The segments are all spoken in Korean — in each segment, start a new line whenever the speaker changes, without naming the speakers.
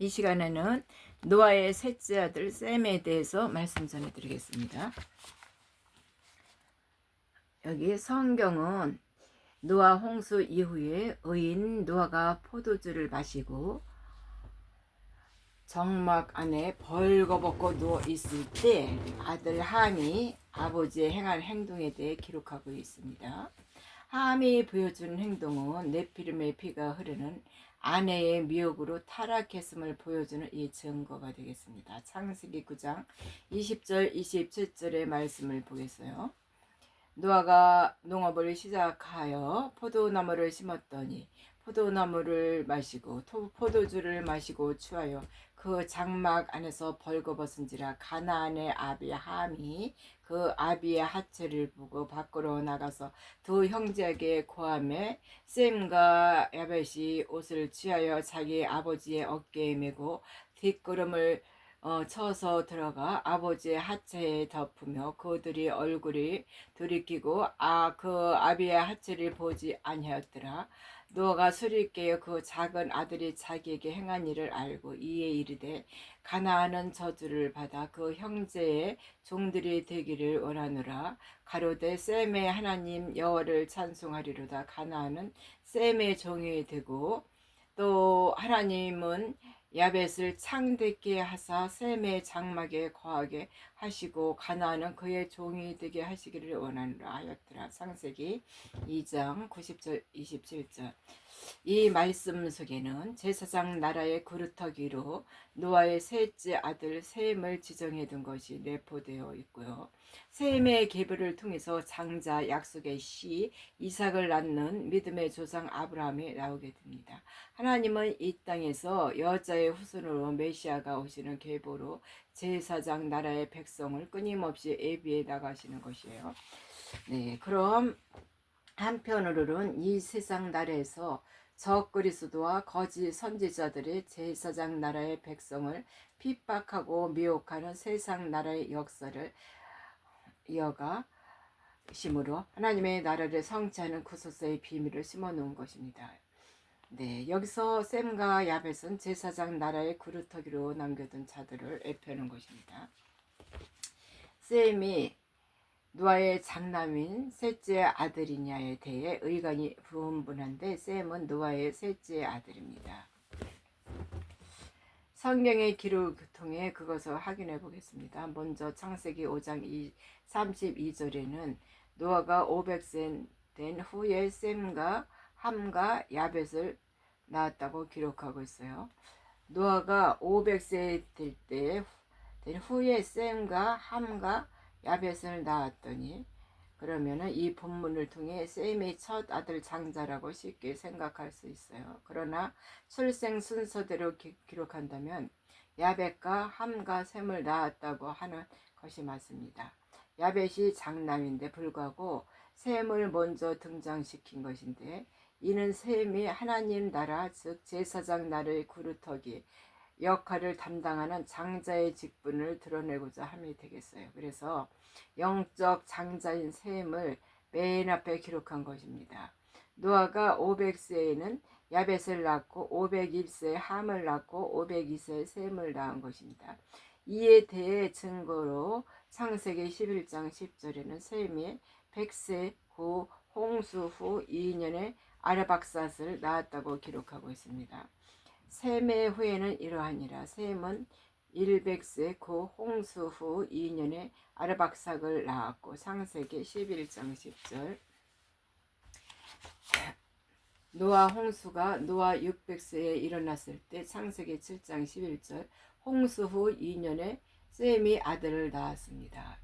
이 시간에는 노아의 셋째 아들 셈에 대해서 말씀 전해드리겠습니다. 여기 성경은 노아 홍수 이후에 의인 노아가 포도주를 마시고 정막 안에 벌거벗고 누워 있을 때 아들 함이 아버지의 행할 행동에 대해 기록하고 있습니다. 함이 보여준 행동은 네피림의 피가 흐르는 아내의 미혹으로 타락했음을 보여주는 이 증거가 되겠습니다. 창세기 9장 20절 27절의 말씀을 보겠어요. 노아가 농업을 시작하여 포도나무를 심었더니 포도나무를 마시고 포도주를 마시고 취하여 그 장막 안에서 벌거벗은지라 가나안의 아비 함이 그 아비의 하체를 보고 밖으로 나가서 두 형제에게 고함에 셈과 야벳이 옷을 취하여 자기 아버지의 어깨에 메고 뒷걸음을 어, 쳐서 들어가 아버지의 하체에 덮으며 그들이 얼굴이 돌이키고 아 그 아비의 하체를 보지 아니하였더라 노아가 술이 깨어 그 작은 아들이 자기에게 행한 일을 알고 이에 이르되 가나안은 저주를 받아 그 형제의 종들이 되기를 원하노라. 가로되 셈의 하나님 여호와를 찬송하리로다. 가나안은 셈의 종이 되고 또 하나님은 야벳을 창대케 하사 셈의 장막에 거하게 하시고 가나안은 그의 종이 되게 하시기를 원하노라 하였더라. 창세기 2장 90절 27절 이 말씀 속에는 제사장 나라의 그루터기로 노아의 셋째 아들 셈을 지정해 둔 것이 내포되어 있고요. 셈의 계보를 통해서 장자 약속의 씨 이삭을 낳는 믿음의 조상 아브라함이 나오게 됩니다. 하나님은 이 땅에서 여자의 후손으로 메시아가 오시는 계보로 제사장 나라의 백성을 끊임없이 예비해 나가시는 것이에요. 네, 그럼 한편으로는 이 세상 나라에서 적그리스도와 거짓 선지자들이 제사장 나라의 백성을 핍박하고 미혹하는 세상 나라의 역사를 이어가 심으로 하나님의 나라를 성취하는 구속사의 비밀을 심어 놓은 것입니다. 네, 여기서 셈과 야벳은 제사장 나라의 그루터기로 남겨둔 자들을 애표하는 것입니다. 셈이 노아의 장남인 셋째 아들이냐에 대해 의견이 분분한데 셈은 노아의 셋째 아들입니다. 성경의 기록을 통해 그것을 확인해 보겠습니다. 먼저 창세기 5장 32절에는 노아가 500세 된 후에 셈과 함과 야벳을 낳았다고 기록하고 있어요. 노아가 500세 될때 후에 셈과 함과 야벳을 낳았더니 그러면은 이 본문을 통해 셈의 첫 아들 장자라고 쉽게 생각할 수 있어요. 그러나 출생 순서대로 기, 록한다면 야벳과 함과 셈을 낳았다고 하는 것이 맞습니다. 야벳이 장남인데 불구하고 셈을 먼저 등장시킨 것인데 이는 셈이 하나님 나라 즉 제사장 나라의 구루터기 역할을 담당하는 장자의 직분을 드러내고자 함이 되겠어요. 그래서 영적 장자인 셈을 맨 앞에 기록한 것입니다. 노아가 500세에는 야벳을 낳고 501세에 함을 낳고 502세에 셈을 낳은 것입니다. 이에 대해 증거로 창세기 11장 10절에는 셈이 100세 후 홍수 후 2년에 아르박삿을 낳았다고 기록하고 있습니다. 셈의 후에는 이러하니라 셈은 100세 그 홍수 후 2년에 아르박삭을 낳았고 상세기 11장 10절 노아 홍수가 노아 600세에 일어났을 때 창세기 7장 11절 홍수 후 2년에 셈이 아들을 낳았습니다.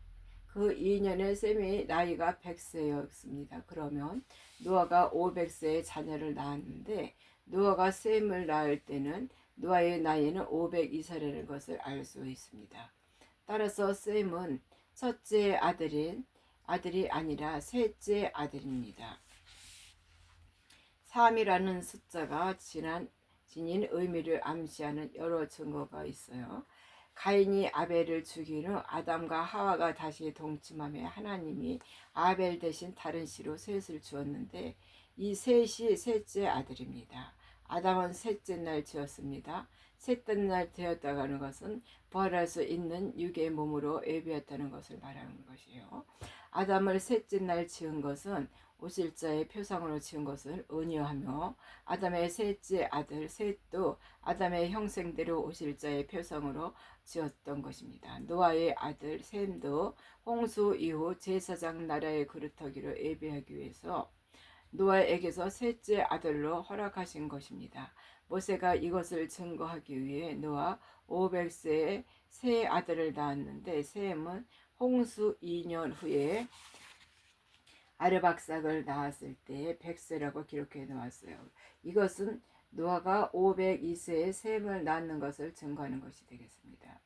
그 2년에 셈이 나이가 100세였습니다. 그러면 노아가 500세에 자녀를 낳았는데 노아가 셈을 낳을 때는 노아의 나이는 502살이라는 것을 알 수 있습니다. 따라서 셈은 첫째 아들인 아들이 아니라 셋째 아들입니다. 3이라는 숫자가 지난 지닌 의미를 암시하는 여러 증거가 있어요. 가인이 아벨을 죽인 후 아담과 하와가 다시 동침함에 하나님이 아벨 대신 다른 씨로 셋을 주었는데 이 셋이 셋째 아들입니다. 아담은 셋째 날 지었습니다. 셋째 날 되었다가는 것은 부활할 수 있는 육의 몸으로 예비했다는 것을 말하는 것이에요. 아담을 셋째 날 지은 것은 오실자의 표상으로 지은 것을 은유하며 아담의 셋째 아들 셋도 아담의 형생대로 오실자의 표상으로 지었던 것입니다. 노아의 아들 셈도 홍수 이후 제사장 나라의 그릇하기로 예비하기 위해서 노아에게서 셋째 아들로 허락하신 것입니다. 모세가 이것을 증거하기 위해 노아 500세에 세 아들을 낳았는데 셈은 홍수 2년 후에 아르박삭을 낳았을 때 100세라고 기록해 놓았어요. 이것은 노아가 502세에 셈을 낳는 것을 증거하는 것이 되겠습니다.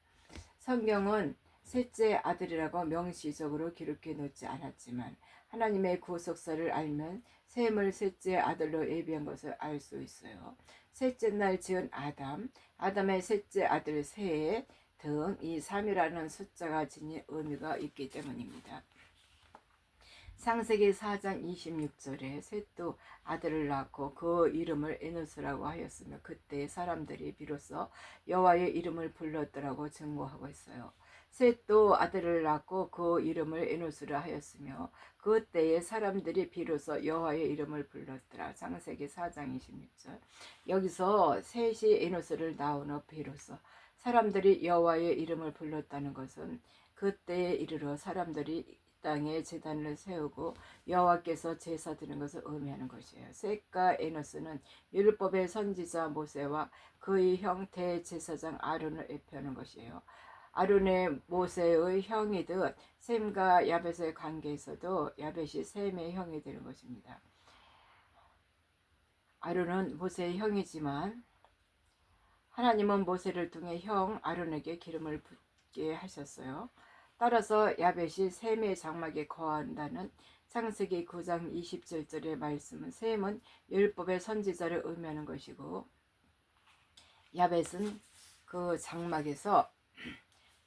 성경은 셋째 아들이라고 명시적으로 기록해 놓지 않았지만 하나님의 구속사를 알면 셈을 셋째 아들로 예비한 것을 알 수 있어요. 셋째 날 지은 아담, 아담의 셋째 아들 셋등이 3이라는 숫자가 지닌 의미가 있기 때문입니다. 상세기 4장 26절에 셋도 아들을 낳고 그 이름을 에노스라고 하였으며 그때 사람들이 비로소 여호와의 이름을 불렀더라고 증거하고 있어요. 셋도 아들을 낳고 그 이름을 에노스라 하였으며 그 때에 사람들이 비로소 여호와의 이름을 불렀더라. 창세기 4장 26절. 여기서 셋이 에노스를 낳으나 비로소 사람들이 여호와의 이름을 불렀다는 것은 그때에 이르러 사람들이 땅에 제단을 세우고 여호와께서 제사 드리는 것을 의미하는 것이에요. 셋과 에노스는 율법의 선지자 모세와 그의 형 대제사장 아론을 예표하는 것이에요. 아론의 모세의 형이듯 셈과 야벳의 관계에서도 야벳이 셈의 형이 되는 것입니다. 아론은 모세의 형이지만 하나님은 모세를 통해 형 아론에게 기름을 붓게 하셨어요. 따라서 야벳이 셈의 장막에 거한다는 창세기 9장 27절의 말씀은 셈은 율법의 선지자를 의미하는 것이고 야벳은 그 장막에서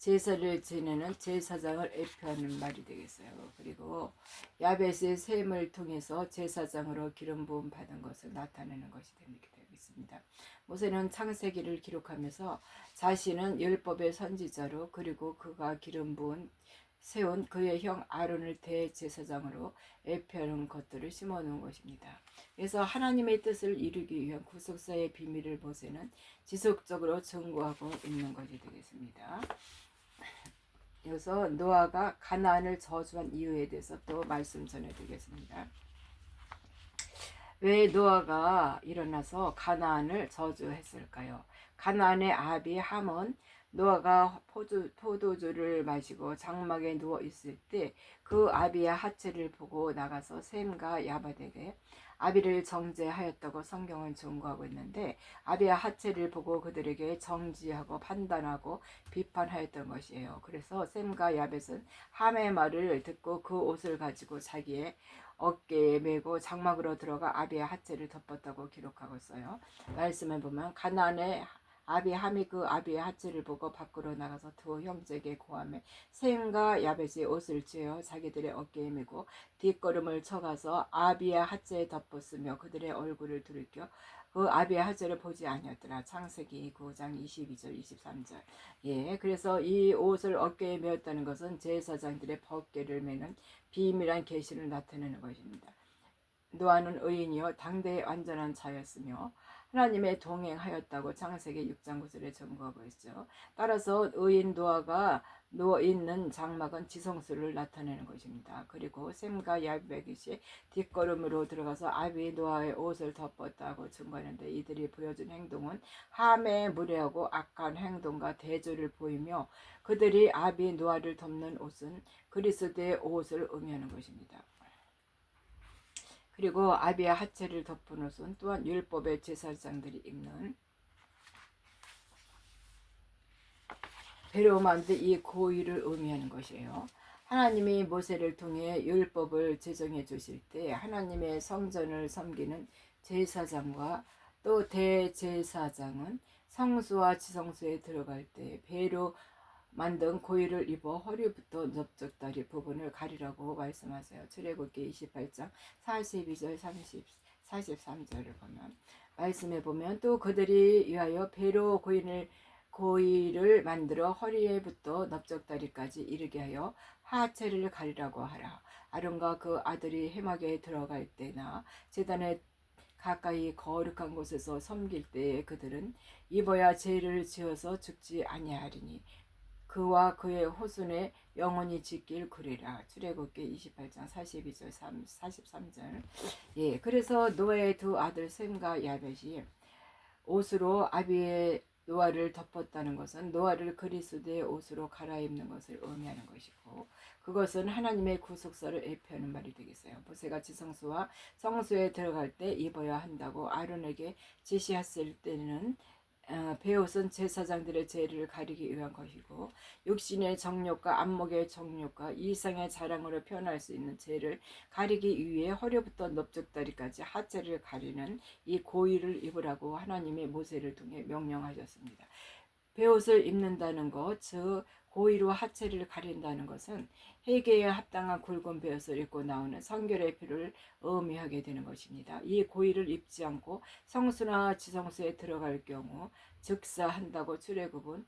제사를 지내는 제사장을 예표하는 말이 되겠어요. 그리고 야벳의 셈을 통해서 제사장으로 기름 부음 받은 것을 나타내는 것이 되겠습니다. 모세는 창세기를 기록하면서 자신은 율법의 선지자로 그리고 그가 기름 부은 세운 그의 형 아론을 대제사장으로 예표하는 것들을 심어놓은 것입니다. 그래서 하나님의 뜻을 이루기 위한 구속사의 비밀을 모세는 지속적으로 증거하고 있는 것이 되겠습니다. 여기서 노아가 가나안을 저주한 이유에 대해서 또 말씀 전해드리겠습니다. 왜 노아가 일어나서 가나안을 저주했을까요? 가나안의 아비 함은 노아가 포도, 포도주를 마시고 장막에 누워 있을 때 그 아비의 하체를 보고 나가서 셈과 야바에게 아비를 정죄하였다고 성경은 증거하고 있는데 아비의 하체를 보고 그들에게 정지하고 판단하고 비판하였던 것이에요. 그래서 셈과 야벳은 함의 말을 듣고 그 옷을 가지고 자기의 어깨에 메고 장막으로 들어가 아비의 하체를 덮었다고 기록하고 있어요. 말씀에 보면 가나안의 아비함이 그 아비의 하체를 보고 밖으로 나가서 두 형제에게 고함해 셈과 야벳이 옷을 쥐어 자기들의 어깨에 메고 뒷걸음을 쳐가서 아비의 하체에 덮었으며 그들의 얼굴을 들이켜 그 아비의 하체를 보지 아니었더라. 창세기 9장 22절 23절. 예, 그래서 이 옷을 어깨에 메었다는 것은 제사장들의 벗개를 메는 비밀한 계시를 나타내는 것입니다. 노아는 의인이요 당대의 완전한 자였으며 하나님의 동행하였다고 창세기 6장 9절에 증거하고 있죠. 따라서 의인 노아가 누워 있는 장막은 지성수를 나타내는 것입니다. 그리고 샘과 야베깃이 뒷걸음으로 들어가서 아비 노아의 옷을 덮었다고 증거하는데 이들이 보여준 행동은 함에 무례하고 악한 행동과 대조를 보이며 그들이 아비 노아를 덮는 옷은 그리스도의 옷을 의미하는 것입니다. 그리고 아비의 하체를 덮은 옷은 또한 율법의 제사장들이 입는 배로 만든 이 고의를 의미하는 것이에요. 하나님이 모세를 통해 율법을 제정해 주실 때 하나님의 성전을 섬기는 제사장과 또 대제사장은 성수와 지성수에 들어갈 때 배로 만든 고의를 입어 허리부터 넓적다리 부분을 가리라고 말씀하세요. 출애굽기 28장 42절 30 43절을 보면 말씀해 보면 또 그들이 위하여 배로 고인을 고의를 만들어 허리에 붙어 넓적다리까지 이르게 하여 하체를 가리라고 하라. 아론과 그 아들이 해막에 들어갈 때나 제단에 가까이 거룩한 곳에서 섬길 때에 그들은 입어야 죄를 지어서 죽지 아니하리니 그와 그의 호순에 영원히 지킬 그리라. 출애굽기 28장 42절 3, 43절. 예, 그래서 노아의 두 아들 셈과 야벳이 옷으로 아비의 노아를 덮었다는 것은 노아를 그리스도의 옷으로 갈아입는 것을 의미하는 것이고 그것은 하나님의 구속사를 예표하는 말이 되겠어요. 모세가 지성소와 성소에 들어갈 때 입어야 한다고 아론에게 지시했을 때는 어, 배옷은 제사장들의 죄를 가리기 위한 것이고 육신의 정욕과 안목의 정욕과 이상의 자랑으로 표현할 수 있는 죄를 가리기 위해 허리부터 넓적다리까지 하체를 가리는 이 고의를 입으라고 하나님의 모세를 통해 명령하셨습니다. 배옷을 입는다는 것, 즉 고의로 하체를 가린다는 것은 회개에 합당한 굵은 배옷을 입고 나오는 성결의 피를 의미하게 되는 것입니다. 이 고의를 입지 않고 성수나 지성수에 들어갈 경우 즉사한다고 출애굽은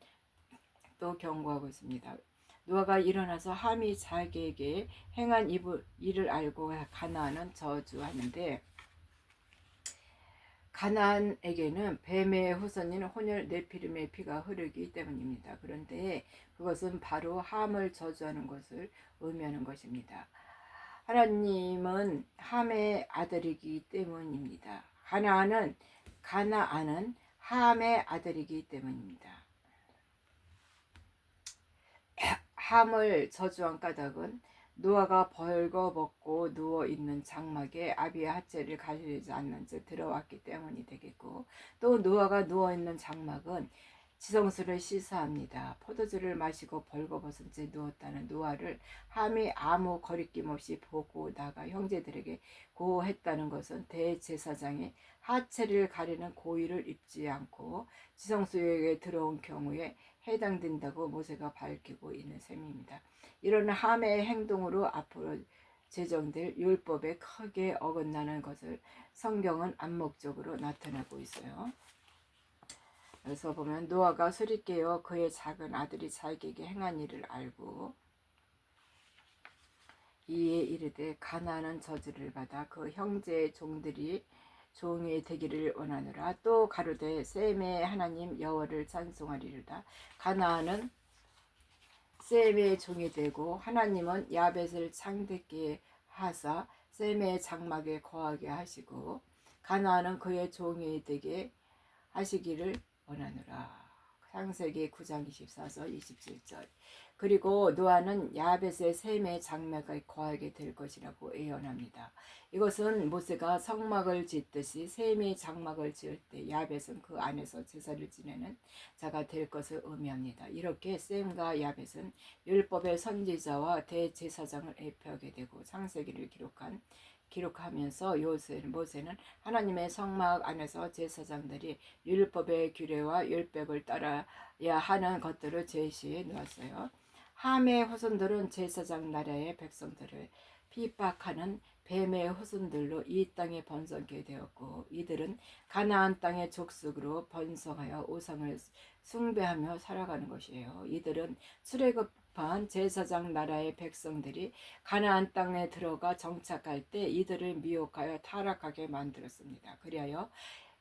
또 경고하고 있습니다. 노아가 일어나서 함이 자기에게 행한 일을 알고 가나안은 저주하는데 가나안에게는 뱀의 후손인 혼혈 네피림의 피가 흐르기 때문입니다. 그런데 그것은 바로 함을 저주하는 것을 의미하는 것입니다. 하나님은 함의 아들이기 때문입니다. 가나안은 가나안은 함의 아들이기 때문입니다. 함을 저주한 까닭은 노아가 벌거벗고 누워 있는 장막에 아비의 하체를 가리지 않는 채 들어왔기 때문이 되겠고 또 노아가 누워 있는 장막은 지성수를 시사합니다. 포도주를 마시고 벌거벗은 채 누웠다는 노아를 함이 아무 거리낌 없이 보고 나가 형제들에게 고했다는 것은 대제사장이 하체를 가리는 고의를 입지 않고 지성수에게 들어온 경우에 해당된다고 모세가 밝히고 있는 셈입니다. 이런 함의 행동으로 앞으로 제정될 율법에 크게 어긋나는 것을 성경은 암묵적으로 나타내고 있어요. 그래서 보면 노아가 술이 깨어 그의 작은 아들이 자기에게 행한 일을 알고 이에 이르되 가나는 저주를 받아 그 형제의 종들이 종이 되기를 원하노라. 또 가로되 셈의 하나님 여호와를 찬송하리로다. 가나안은 셈의 종이 되고 하나님은 야벳을 창대케 하사 셈의 장막에 거하게 하시고 가나안은 그의 종이 되게 하시기를 원하노라. 창세기 9장 24절 27절 그리고 노아는 야벳의 셈의 장막에 거하게 될 것이라고 예언합니다. 이것은 모세가 성막을 짓듯이 셈의 장막을 지을 때 야벳은 그 안에서 제사를 지내는 자가 될 것을 의미합니다. 이렇게 셈과 야벳은 율법의 선지자와 대제사장을 예표하게 되고 창세기를 기록한 기록하면서 요새 모세는 하나님의 성막 안에서 제사장들이 율법의 규례와 율법을 따라야 하는 것들을 제시해 놓았어요. 함의 후손들은 제사장 나라의 백성들을 핍박하는 뱀의 후손들로 이 땅에 번성게 되었고 이들은 가나안 땅의 족속으로 번성하여 우상을 숭배하며 살아가는 것이에요. 이들은 출애굽 한 제사장 나라의 백성들이 가나안 땅에 들어가 정착할 때 이들을 미혹하여 타락하게 만들었습니다. 그리하여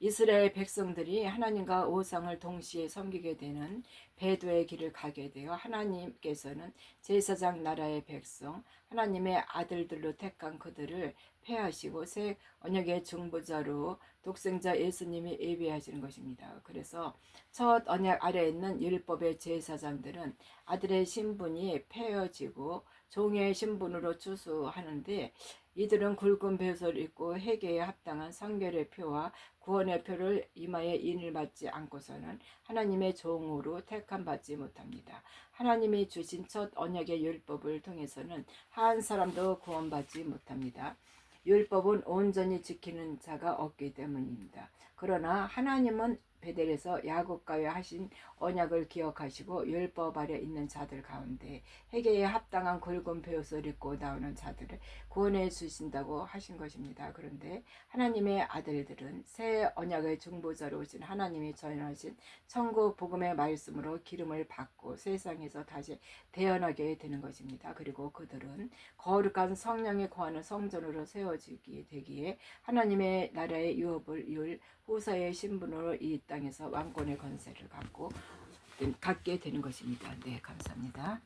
이스라엘 백성들이 하나님과 우상을 동시에 섬기게 되는 배도의 길을 가게 되어 하나님께서는 제사장 나라의 백성 하나님의 아들들로 택한 그들을 폐하시고 새 언약의 중보자로 독생자 예수님이 예비하시는 것입니다. 그래서 첫 언약 아래에 있는 율법의 제사장들은 아들의 신분이 폐허지고 종의 신분으로 추수하는데 이들은 굵은 배옷을 입고 회개에 합당한 성결의 표와 구원의 표를 이마에 인을 받지 않고서는 하나님의 종으로 택함 받지 못합니다. 하나님이 주신 첫 언약의 율법을 통해서는 한 사람도 구원받지 못합니다. 율법은 온전히 지키는 자가 없기 때문입니다. 그러나 하나님은 베델에서 야곱과의 하신 언약을 기억하시고 율법 아래 있는 자들 가운데 회개에 합당한 굵은 베옷을 입고 나오는 자들을 구원해 주신다고 하신 것입니다. 그런데 하나님의 아들들은 새 언약의 중보자로 오신 하나님이 전하신 천국 복음의 말씀으로 기름을 받고 세상에서 다시 태어나게 되는 것입니다. 그리고 그들은 거룩한 성령에 거하는 성전으로 세워지게 되기에 하나님의 나라의 유업을 이을 후사의 신분으로 이 땅에서 왕권의 권세를 갖고 갖게 되는 것입니다. 네, 감사합니다.